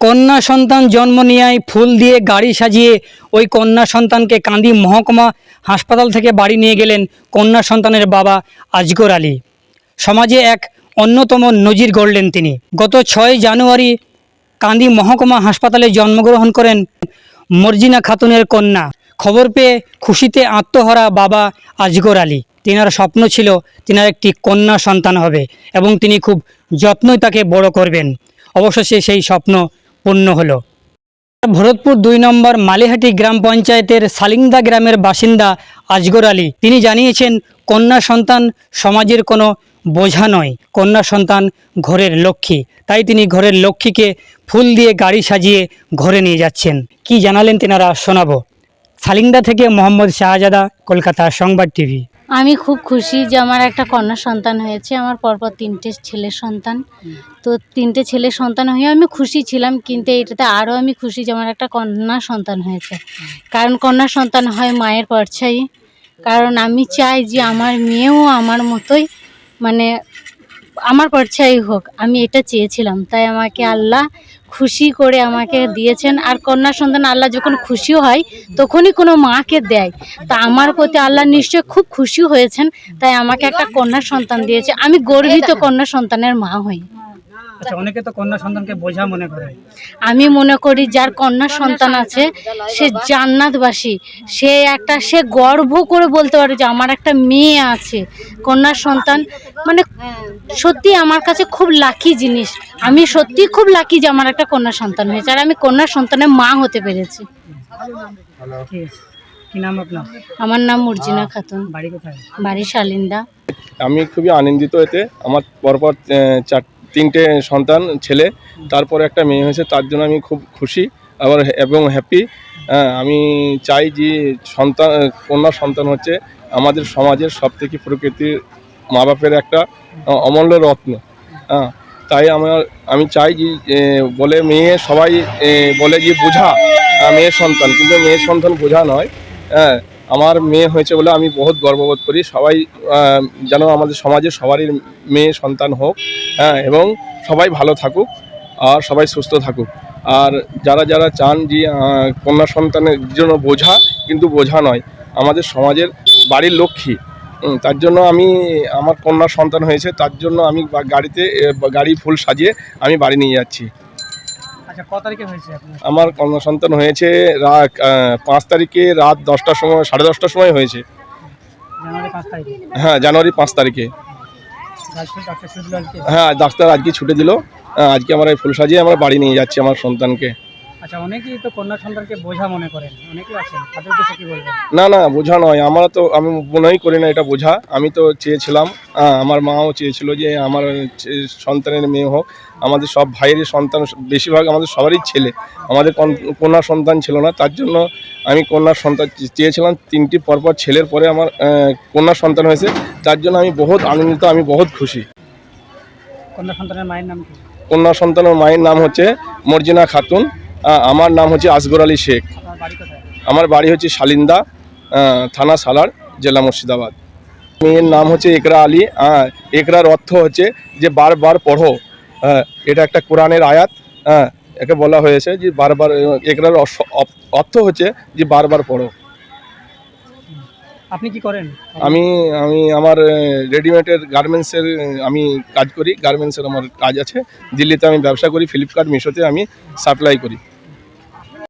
কন্যা সন্তান জন্ম নেওয়ায় ফুল দিয়ে গাড়ি সাজিয়ে ওই কন্যা সন্তানকে কান্দি মহকুমা হাসপাতাল থেকে বাড়ি নিয়ে গেলেন কন্যা সন্তানের বাবা আজগর আলী। সমাজে এক অন্যতম নজির গড়লেন তিনি। গত ছয় জানুয়ারি কান্দি মহকুমা হাসপাতালে জন্মগ্রহণ করেন মর্জিনা খাতুনের কন্যা। খবর পেয়ে খুশিতে আত্মহরা বাবা আজগর আলী। তিনার স্বপ্ন ছিল তিনার একটি কন্যা সন্তান হবে এবং তিনি খুব যত্নই তাকে বড় করবেন। অবশেষে সেই স্বপ্ন পূর্ণ হলো। ভরতপুর দুই নম্বর মালিহাটি গ্রাম পঞ্চায়েতের সালিংদা গ্রামের বাসিন্দা আজগর আলী। তিনি জানিয়েছেন, কন্যা সন্তান সমাজের কোনো বোঝা নয়। কন্যা সন্তান ঘরের লক্ষ্মী। তাই তিনি ঘরের লক্ষ্মীকে ফুল দিয়ে গাড়ি সাজিয়ে ঘরে নিয়ে যাচ্ছেন। কি জানালেন তেনারা শোনাবো। সালিংদা থেকে মোহাম্মদ শাহজাদা, কলকাতা সংবাদ টিভি। আমি খুব খুশি যে আমার একটা কন্যা সন্তান হয়েছে, আমার পরপর তিনটে ছেলে সন্তান। তো তিনটে ছেলে সন্তান হয়ে আমি খুশি ছিলাম, কিন্তু এটাতে আরও আমি খুশি যে আমার একটা কন্যা সন্তান হয়েছে। কারণ কন্যা সন্তান হয় মায়ের পরছাই। কারণ আমি চাই যে আমার মেয়েও আমার মতোই মানে আমার খরচাই হোক, আমি এটা চেয়েছিলাম। তাই আমাকে আল্লাহ খুশি করে আমাকে দিয়েছেন। আর কন্যা সন্তান আল্লাহ যখন খুশি হয়, তখনই কোনো মাকে দেয়। তা আমার প্রতি আল্লাহ নিশ্চয় খুব খুশি হয়েছেন। তাই আমাকে একটা কন্যা সন্তান দিয়েছে। আমি গর্বিত কন্যা সন্তানের মা হই। আচ্ছা অনেকে তো কন্যা সন্তানকে বোঝা মনে করে। আমি মনে করি যার কন্যা সন্তান আছে সে জান্নাতবাসী। সে একটা সে গর্ব করে বলতে পারে যে আমার একটা মেয়ে আছে। কন্যা সন্তান মানে সত্যি আমার কাছে খুব লাকি জিনিস। আমি সত্যি খুব লাকি যে আমার একটা কন্যা সন্তান হয়েছে আর আমি কন্যা সন্তানের মা হতে পেরেছি। কি নাম আপনার? আমার নাম মর্জিনা খাতুন। বাড়ি কোথায়? বাড়ি শালিন্দা। আমি খুবই আনন্দিত এতে। আমার পরপর চার তিনটে সন্তান, ছেলে, তারপরে একটা মেয়ে হয়েছে, তার জন্য আমি খুব খুশি আবার এবং হ্যাপি আমি চাই যে সন্তান, কন্যা সন্তান হচ্ছে আমাদের সমাজের সব থেকে প্রকৃতির মা বাপের একটা অমূল্য রত্ন। হ্যাঁ তাই আমার, আমি চাই যে বলে মেয়ে সবাই বলে যে বোঝা মেয়ের সন্তান। কিন্তু মেয়ের সন্তান বোঝা নয়। হ্যাঁ আমার মেয়ে হয়েছে বলে আমি বহুত গর্ববোধ করি। সবাই যেন আমাদের সমাজে সবারই মেয়ে সন্তান হোক হ্যাঁ এবং সবাই ভালো থাকুক আর সবাই সুস্থ থাকুক। আর যারা যারা চান যে কন্যা সন্তানের জন্য বোঝা, কিন্তু বোঝা নয়। আমাদের সমাজের বাড়ির লক্ষ্মী তার জন্য আমি, আমার কন্যা সন্তান হয়েছে, তার জন্য আমি গাড়িতে গাড়ি ফুল সাজিয়ে আমি বাড়ি নিয়ে যাচ্ছি আচ্ছা ক তারিখে হয়েছে আপনার আমার কন্যা সন্তান হয়েছে রাত পাঁচ তারিখে রাত দশটার সময় সাড়ে দশটার সময় হয়েছে। হ্যাঁ জানুয়ারি পাঁচ তারিখে। হ্যাঁ ডাক্তার আজকে ছুটে দিল। আজকে আমার এই ফুল সাজিয়ে আমার বাড়ি নিয়ে যাচ্ছি আমার সন্তানকে। আচ্ছা অনেকেই তো কন্যা সন্তানকে বোঝা মনে করেন অনেকেই আছেন। তাদের উদ্দেশ্যে কি বলবেন? না না বোঝা নয়। আমরা তো আমি মনেই করি না এটা বোঝা। আমি তো চেয়েছিলাম আমার মাও চেয়েছিল যে আমার সন্তানের মেয়ে হোক আমাদের সব ভাইয়েরই সন্তান বেশিরভাগ আমাদের সবারই ছেলে। আমাদের কন্যা সন্তান ছিল না তার জন্য আমি কন্যা সন্তান চেয়েছিলাম। তিনটি পরপর ছেলের পরে আমার কন্যা সন্তান হয়েছে। তার জন্য আমি বহুত আনন্দিত আমি বহুত খুশি। কন্যা সন্তানের মায়ের নাম কি? কন্যা সন্তানের মায়ের নাম হচ্ছে মর্জিনা খাতুন। আমার নাম হচ্ছে আসগর আলী শেখ। আমার বাড়ি হচ্ছে শালিন্দা থানা সালার, জেলা মুর্শিদাবাদ। মেয়ের নাম হচ্ছে একরা আলী। হ্যাঁ একরার অর্থ হচ্ছে যে বারবার পড়ো। হ্যাঁ এটা একটা কোরআনের আয়াত। হ্যাঁ একে বলা হয়েছে যে বারবার, একরার অর্থ হচ্ছে যে বারবার পড়ো। আপনি কি করেন? আমি আমি আমার রেডিমেডের গার্মেন্টসের আমি কাজ করি গার্মেন্টসের আমার কাজ আছে। দিল্লিতে আমি ব্যবসা করি ফ্লিপকার্ট মিশোতে আমি সাপ্লাই করি।